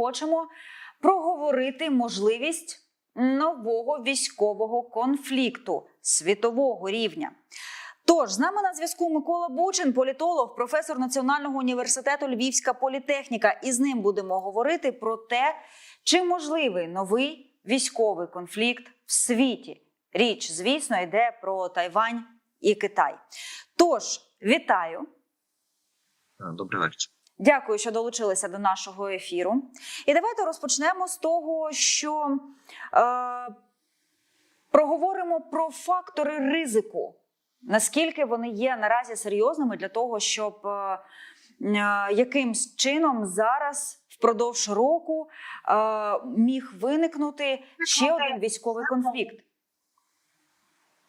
хочемо проговорити можливість нового військового конфлікту світового рівня. Тож з нами на зв'язку Микола Бучин, політолог, професор Національного університету Львівська політехніка. І з ним будемо говорити про те, чи можливий новий військовий конфлікт в світі. Річ, звісно, йде про Тайвань і Китай. Тож, вітаю! Добрий вечір. Дякую, що долучилися до нашого ефіру. І давайте розпочнемо з того, що е, проговоримо про фактори ризику. Наскільки вони є наразі серйозними для того, щоб е, е, якимсь чином зараз впродовж року е, міг виникнути ще один військовий конфлікт?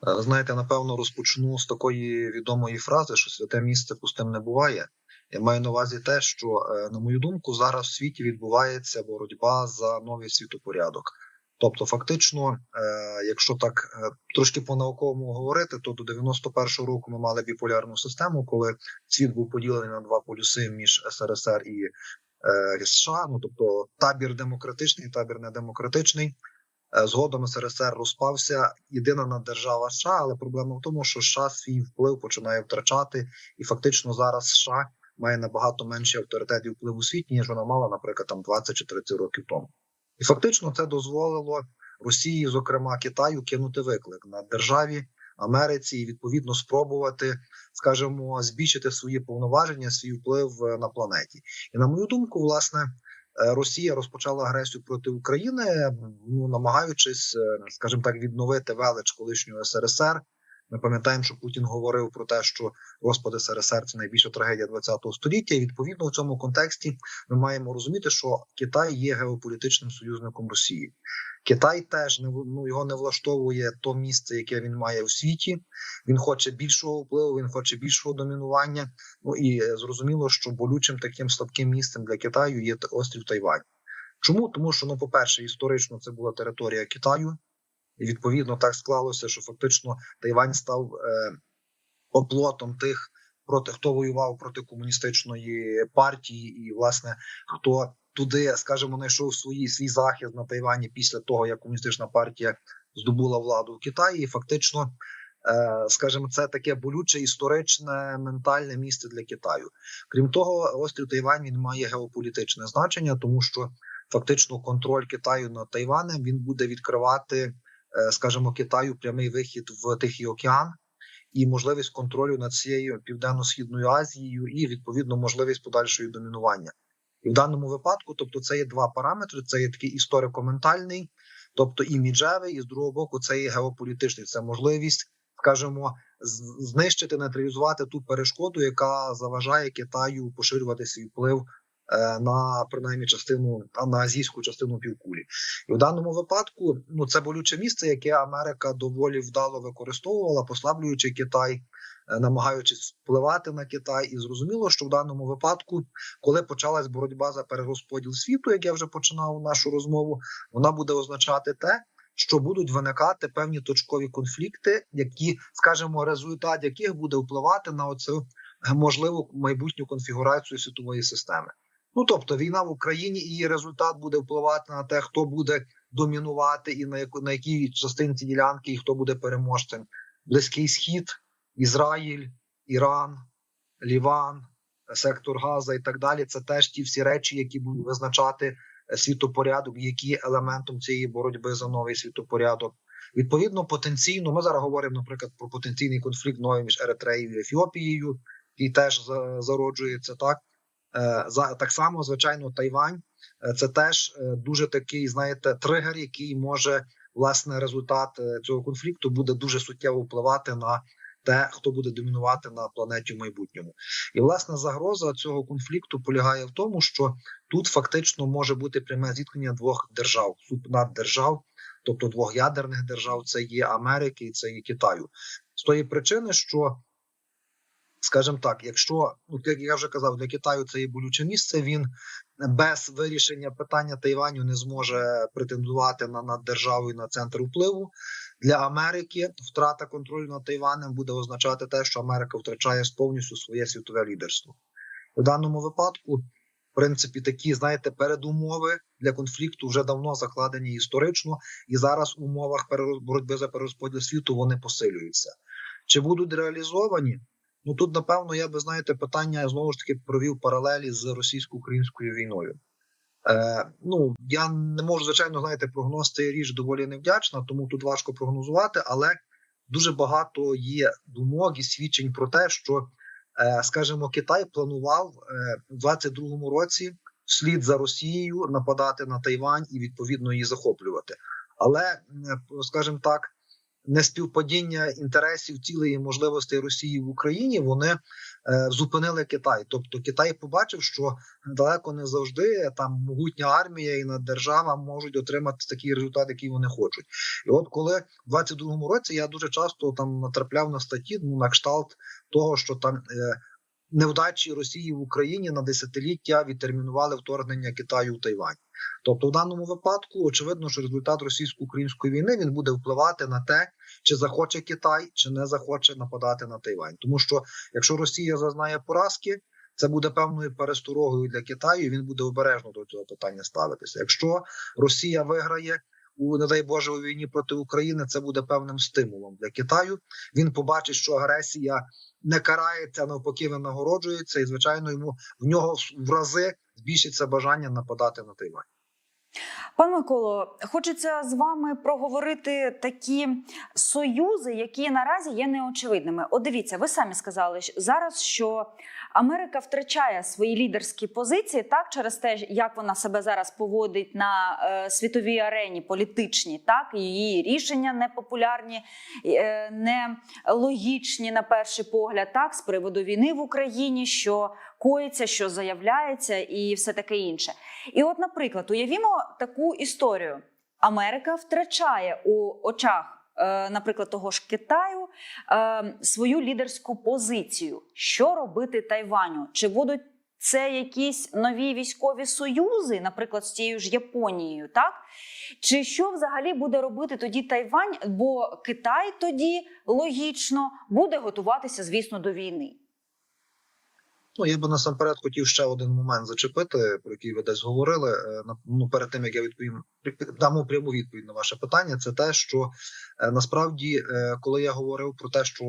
Е, Знаєте, напевно, розпочну з такої відомої фрази, що святе місце пустим не буває. Я маю на увазі те, що, е, на мою думку, зараз в світі відбувається боротьба за новий світопорядок. Тобто, фактично, е, якщо так е, трошки по-науковому говорити, то до 91-го року ми мали біполярну систему, коли світ був поділений на два полюси між СРСР і США. Ну тобто табір демократичний, табір недемократичний. Згодом СРСР розпався єдина наддержава США, але проблема в тому, що США свій вплив починає втрачати, і фактично зараз США має набагато менший авторитет і вплив у світі, ніж вона мала, наприклад, там 20 чи 30 років тому. І фактично це дозволило Росії, зокрема Китаю, кинути виклик на державі Америці і відповідно спробувати, скажімо, збільшити свої повноваження, свій вплив е, на планеті. І на мою думку, власне. Е, Росія розпочала агресію проти України, ну намагаючись, е, скажімо так, відновити велич колишнього СРСР. Ми пам'ятаємо, що Путін говорив про те, що розпад СРСР це найбільша трагедія ХХ століття. І відповідно в цьому контексті ми маємо розуміти, що Китай є геополітичним союзником Росії. Китай теж не ну, його не влаштовує то місце, яке він має у світі. Він хоче більшого впливу, він хоче більшого домінування. Ну і зрозуміло, що болючим таким слабким місцем для Китаю є острів Тайвань. Чому? Тому що, ну, по-перше, історично це була територія Китаю, і відповідно так склалося, що фактично Тайвань став е, оплотом тих, проти хто воював проти комуністичної партії, і власне хто туди, скажімо, знайшов свої свій захист на Тайвані після того, як комуністична партія здобула владу в Китаї, і фактично. е, Скажімо, це таке болюче історичне ментальне місце для Китаю. Крім того, острів Тайвань він має геополітичне значення, тому що фактично контроль Китаю над Тайванем він буде відкривати, скажімо, Китаю прямий вихід в Тихий океан і можливість контролю над цією південно-східною Азією, і відповідно можливість подальшої домінування. І в даному випадку, тобто, це є два параметри: це є такий історико-ментальний, тобто іміджевий, і з другого боку, це є геополітичний. Це можливість, скажімо, знищити, нейтралізувати ту перешкоду, яка заважає Китаю поширювати свій вплив е, на принаймні частину на азійську частину півкулі. І в даному випадку ну це болюче місце, яке Америка доволі вдало використовувала, послаблюючи Китай, е, намагаючись впливати на Китай. І зрозуміло, що в даному випадку, коли почалась боротьба за перерозподіл світу, як я вже починав нашу розмову, вона буде означати те. Що будуть виникати певні точкові конфлікти, які, скажімо, результат яких буде впливати на оцю е, можливу майбутню конфігурацію світової системи. Ну тобто війна в Україні і її результат буде впливати на те, хто буде домінувати, і на яку на якій частинці ділянки, і хто буде переможцем. Близький схід, Ізраїль, Іран, Ліван, сектор Газа і так далі. Це теж ті всі речі, які будуть визначати е, світопорядок, які є елементом цієї боротьби за новий світопорядок. Відповідно, потенційно, ми зараз говоримо, наприклад, про потенційний конфлікт новий між Еритреєю і Ефіопією, який теж зароджується так. Е, За так само, звичайно, Тайвань е, це теж е, дуже такий, знаєте, тригер, який може власне результат цього конфлікту буде дуже суттєво впливати на те, хто буде домінувати на планеті в майбутньому. І власне загроза цього конфлікту полягає в тому, що тут фактично може бути пряме зіткнення двох держав, субнаддержав, тобто двох ядерних держав. Це є Америки і це є Китаю. З тої причини, що скажімо так, якщо ну як я вже казав, для Китаю це є болюче місце. Він без вирішення питання Тайваню не зможе претендувати на над державою на центр впливу. Для Америки втрата контролю над Тайванем буде означати те, що Америка втрачає повністю своє світове лідерство. У даному випадку в принципі, такі, знаєте, передумови для конфлікту вже давно закладені історично, і зараз в умовах боротьби за перерозподіл світу вони посилюються. Чи будуть реалізовані? Ну тут, напевно, я би знаєте, питання знову ж таки провів паралелі з російсько-українською війною. Е, ну я не можу, звичайно, знаєте, прогноз це річ доволі невдячна, тому тут важко прогнозувати, але дуже багато є думок і свідчень про те, що, е, скажімо, Китай планував е, в 22-му році вслід за Росією нападати на Тайвань і відповідно її захоплювати. Але, е, скажімо так, неспівпадіння інтересів цілої можливостей Росії в Україні вони е, зупинили Китай. Тобто Китай побачив, що далеко не завжди там могутня армія і держава можуть отримати такий результат, який вони хочуть. І от коли в 22-му році я дуже часто там натрапляв на статті ну, на кшталт того, що там е, невдачі Росії в Україні на десятиліття відтермінували вторгнення Китаю в Тайвань. Тобто, в даному випадку очевидно, що результат російсько-української війни він буде впливати на те, чи захоче Китай, чи не захоче нападати на Тайвань. Тому що якщо Росія зазнає поразки, це буде певною пересторогою для Китаю. і Він буде обережно до цього питання ставитися. Якщо Росія виграє у не дай Боже у війні проти України, це буде певним стимулом для Китаю. Він побачить, що агресія не карається, навпаки, навпаки, винагороджується, і звичайно, йому в нього в рази збільшиться бажання нападати на Тайвань. Пан Миколо, хочеться з вами проговорити такі союзи, які наразі є неочевидними. От дивіться, ви самі сказали зараз, що Америка втрачає свої лідерські позиції так через те, як вона себе зараз поводить на е, світовій арені політичній, так її рішення непопулярні, е, не логічні на перший погляд, так з приводу війни в Україні, що коїться, що заявляється, і все таке інше. І, от, наприклад, уявімо таку історію: Америка втрачає у очах, е, наприклад, того ж Китаю е, свою лідерську позицію. Що робити Тайваню? Чи будуть це якісь нові військові союзи, наприклад, з тією ж Японією, так? Чи що взагалі буде робити тоді Тайвань? Бо Китай тоді логічно буде готуватися, звісно, до війни. Ну, я би насамперед хотів ще один момент зачепити, про який ви десь говорили. Е, Ну, перед тим як я відповім, дамо пряму відповідь на ваше питання. Це те, що е, насправді, е, коли я говорив про те, що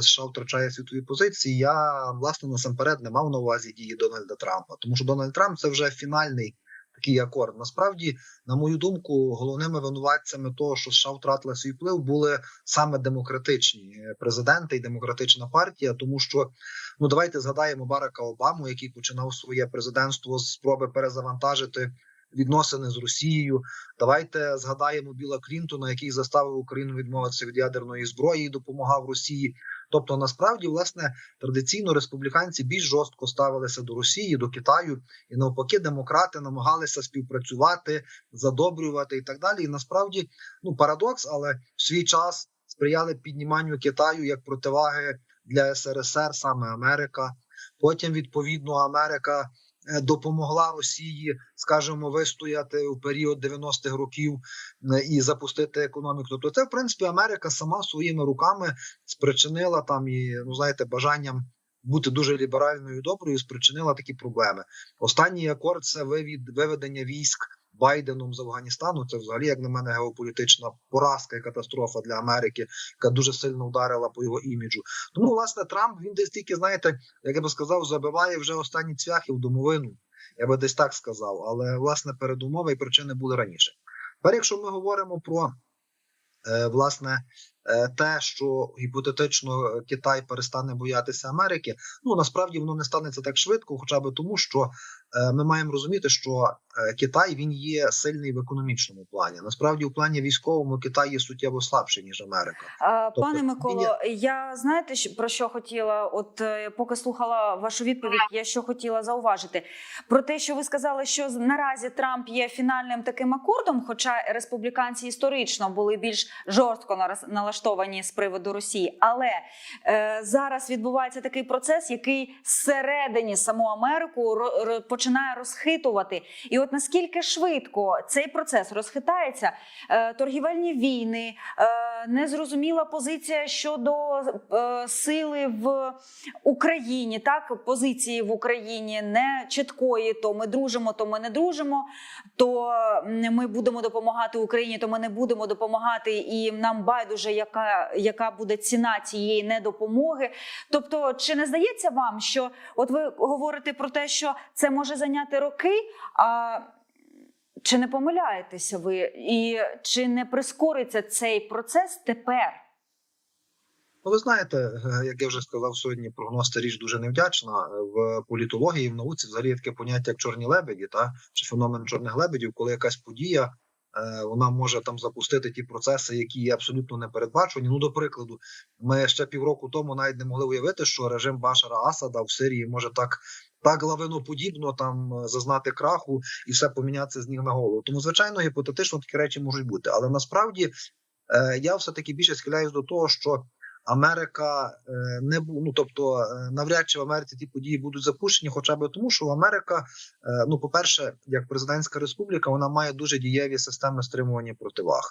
США втрачає світові позиції, я власне насамперед не мав на увазі дії Дональда Трампа, тому що Дональд Трамп це вже фінальний такий акорд. Насправді, на мою думку, головними винуватцями того, що США втратила свій вплив, були саме демократичні е, президенти і демократична партія, тому що. Ну, давайте згадаємо Барака Обаму, який починав своє президентство з спроби перезавантажити відносини з Росією. Давайте згадаємо Біла Клінтона, який заставив Україну відмовитися від ядерної зброї і допомагав Росії. Тобто, насправді, власне, традиційно республіканці більш жорстко ставилися до Росії, до Китаю, і навпаки, демократи намагалися співпрацювати, задобрювати і так далі. І насправді, ну парадокс, але в свій час сприяли підніманню Китаю як противаги для СРСР, саме Америка. Потім, відповідно, Америка допомогла Росії, скажімо, вистояти у період 90-х років е, і запустити економіку. Тобто, це в принципі Америка сама своїми руками спричинила там і ну знаєте, бажанням бути дуже ліберальною і доброю, спричинила такі проблеми. Останній акорд це вивід виведення військ. Байденом з Афганістану це взагалі, як на мене, геополітична поразка і катастрофа для Америки, яка дуже сильно вдарила по його іміджу. Тому, власне, Трамп він десь тільки, знаєте, як я би сказав, забиває вже останні цвяхи в домовину. Я би десь так сказав. Але власне передумови і причини були раніше. Тепер, якщо ми говоримо про е, власне е, те, що гіпотетично Китай перестане боятися Америки, ну насправді воно не станеться так швидко, хоча б тому, що е, ми маємо розуміти, що е, Китай він є сильний в економічному плані. Насправді, у плані військовому Китай є суттєво слабший ніж Америка. Тобто, Пане Миколо, він я знаєте, про що хотіла? От е, поки слухала вашу відповідь, я що хотіла зауважити про те, що ви сказали, що наразі Трамп є фінальним таким акордом, хоча республіканці історично були більш жорстко налаштовані з приводу Росії. Але е, зараз відбувається такий процес, який зсередині саму Америку ро- починає розхитувати. І от наскільки швидко цей процес розхитається, е, торгівельні війни, е, незрозуміла позиція щодо е, сили в Україні, так позиції в Україні не чіткої, то ми дружимо, то ми не дружимо. То ми будемо допомагати Україні, то ми не будемо допомагати, і нам байдуже, яка, яка буде ціна цієї недопомоги. Тобто, чи не здається вам, що от ви говорите про те, що це може зайняти роки? А чи не помиляєтеся ви, і чи не прискориться цей процес тепер? Ну, ви знаєте, е, як я вже сказав сьогодні, прогноз це річ дуже невдячна Е, в політології, в науці взагалі є таке поняття як чорні лебеді, та чи феномен чорних лебедів, коли якась подія е, вона може там запустити ті процеси, які є абсолютно непередбачені. Ну, до прикладу, ми ще півроку тому навіть не могли уявити, що режим Башара Асада в Сирії може так. Так лавиноподібно там е, зазнати краху і все помінятися з ніг на голову. Тому, звичайно, гіпотетично такі речі можуть бути. Але насправді е, я все таки більше схиляюсь до того, що Америка е, не ну, тобто навряд чи в Америці ті події будуть запущені, хоча б тому, що Америка, ну по перше, як президентська республіка, вона має дуже дієві системи стримування противаг.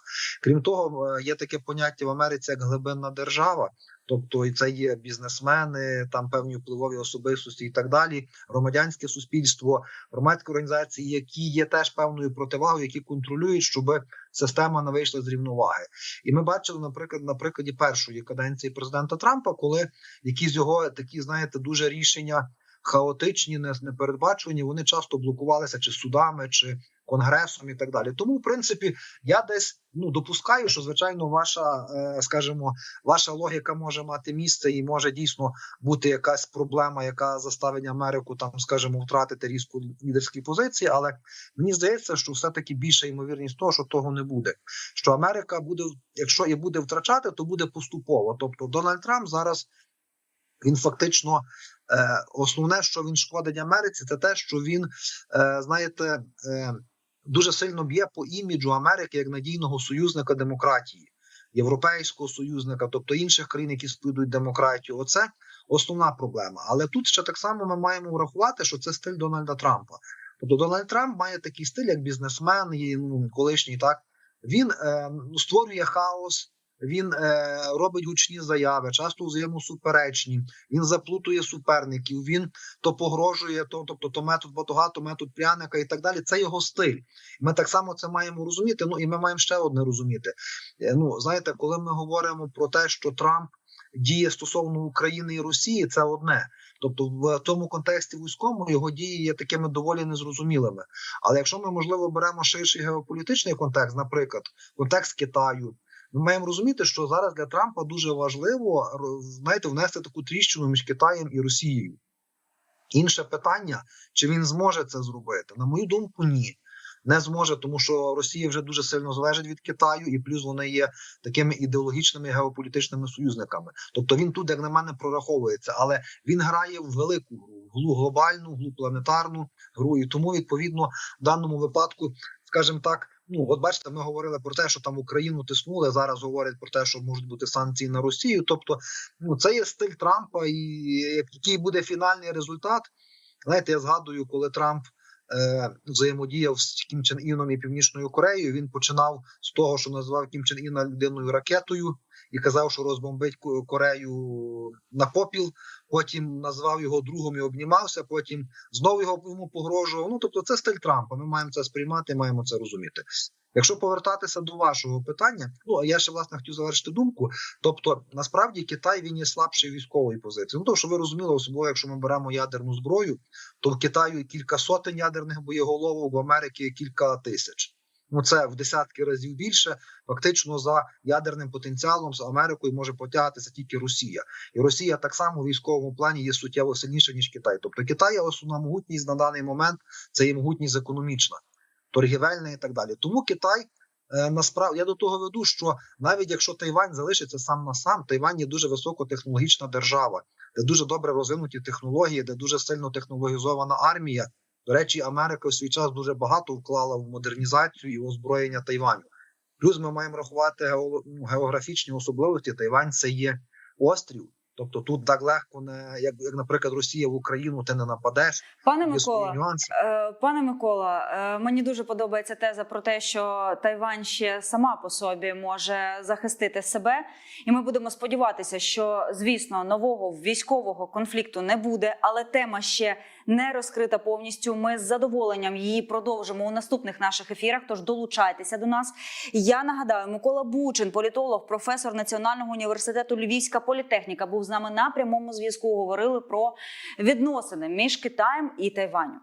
Крім того, є таке поняття в Америці як глибинна держава. Тобто, і це є бізнесмени, там певні впливові особистості і так далі, громадянське суспільство, громадські організації, які є теж певною противагою, які контролюють, щоб система не вийшла з рівноваги. І ми бачили, наприклад, на прикладі першої каденції президента Трампа, коли якісь його такі, знаєте, дуже рішення хаотичні, не- непередбачувані, вони часто блокувалися чи судами, чи конгресом, і так далі. Тому, в принципі, я десь ну допускаю, що звичайно, ваша, е, скажімо, ваша логіка може мати місце і може дійсно бути якась проблема, яка заставить Америку там, скажімо, втратити різку лідерські позиції. Але мені здається, що все таки більша ймовірність того, що того не буде. Що Америка буде, якщо і буде втрачати, то буде поступово. Тобто, Дональд Трамп зараз він фактично основне, що він шкодить Америці, це те, що він, е, знаєте, е, дуже сильно б'є по іміджу Америки як надійного союзника демократії, європейського союзника, тобто інших країн, які сповідують демократію. Оце основна проблема. Але тут ще так само ми маємо врахувати, що це стиль Дональда Трампа. Тобто Дональд Трамп має такий стиль, як бізнесмен, і, ну, колишній так. Він е, створює хаос. Він е, робить гучні заяви, часто взаємосуперечні. Він заплутує суперників. Він то погрожує, то тобто то метод батога, то метод пряника і так далі. Це його стиль. Ми так само це маємо розуміти. Ну і ми маємо ще одне розуміти. Е, Ну знаєте, коли ми говоримо про те, що Трамп діє стосовно України і Росії, це одне. Тобто, в тому контексті військовому його дії є такими доволі незрозумілими. Але якщо ми можливо беремо ширший геополітичний контекст, наприклад, контекст Китаю. Ми маємо розуміти, що зараз для Трампа дуже важливо знаєте, внести таку тріщину між Китаєм і Росією. Інше питання, чи він зможе це зробити? На мою думку, ні. Не зможе, тому що Росія вже дуже сильно залежить від Китаю, і плюс вони є такими ідеологічними геополітичними союзниками. Тобто він тут, як на мене, прораховується, але він грає в велику гру, глу- глобальну, глу планетарну гру. І тому, відповідно, в даному випадку, скажімо так, ну от бачите, ми говорили про те, що там Україну тиснули. Зараз говорять про те, що можуть бути санкції на Росію. Тобто, ну це є стиль Трампа, і який буде фінальний результат. Знаєте, я згадую, коли Трамп е, взаємодіяв з Кім Чен Іном і Північною Кореєю. Він починав з того, що називав Кім Чен Іна людиною ракетою, і казав, що розбомбить Корею на попіл. Потім назвав його другом і обнімався. Потім знову його йому погрожував. Ну тобто, це стиль Трампа. Ми маємо це сприймати, маємо це розуміти. Якщо повертатися до вашого питання, ну а я ще власне хотів завершити думку. Тобто, насправді Китай він є слабший військової позиції. Ну то що ви розуміли, особливо якщо ми беремо ядерну зброю, то в Китаю кілька сотень ядерних боєголовок, в Америці кілька тисяч. Ну це в десятки разів більше. Фактично за ядерним потенціалом з Америкою може потягатися тільки Росія, і Росія так само в військовому плані є суттєво сильніша ніж Китай. Тобто Китай є основна могутність на даний момент. Це є могутність економічна, торгівельна і так далі. Тому Китай. е, Насправді я до того веду, що навіть якщо Тайвань залишиться сам на сам, Тайвань є дуже високотехнологічна держава, де дуже добре розвинуті технології, де дуже сильно технологізована армія. До речі, Америка в свій час дуже багато вклала в модернізацію і озброєння Тайваню. Плюс ми маємо рахувати ну, географічні особливості. Тайвань це є острів, Тобто тут так легко не як, як наприклад, Росія в Україну, ти не нападеш. Пане Микола. Е, Пане Микола, е, мені дуже подобається теза про те, що Тайвань ще сама по собі може захистити себе, і ми будемо сподіватися, що звісно нового військового конфлікту не буде, але тема ще не розкрита повністю. Ми з задоволенням її продовжимо у наступних наших ефірах. Тож долучайтеся до нас. Я нагадаю, Микола Бучин, політолог, професор Національного університету Львівська політехніка, був з нами на прямому зв'язку. Говорили про відносини між Китаєм і Тайванем.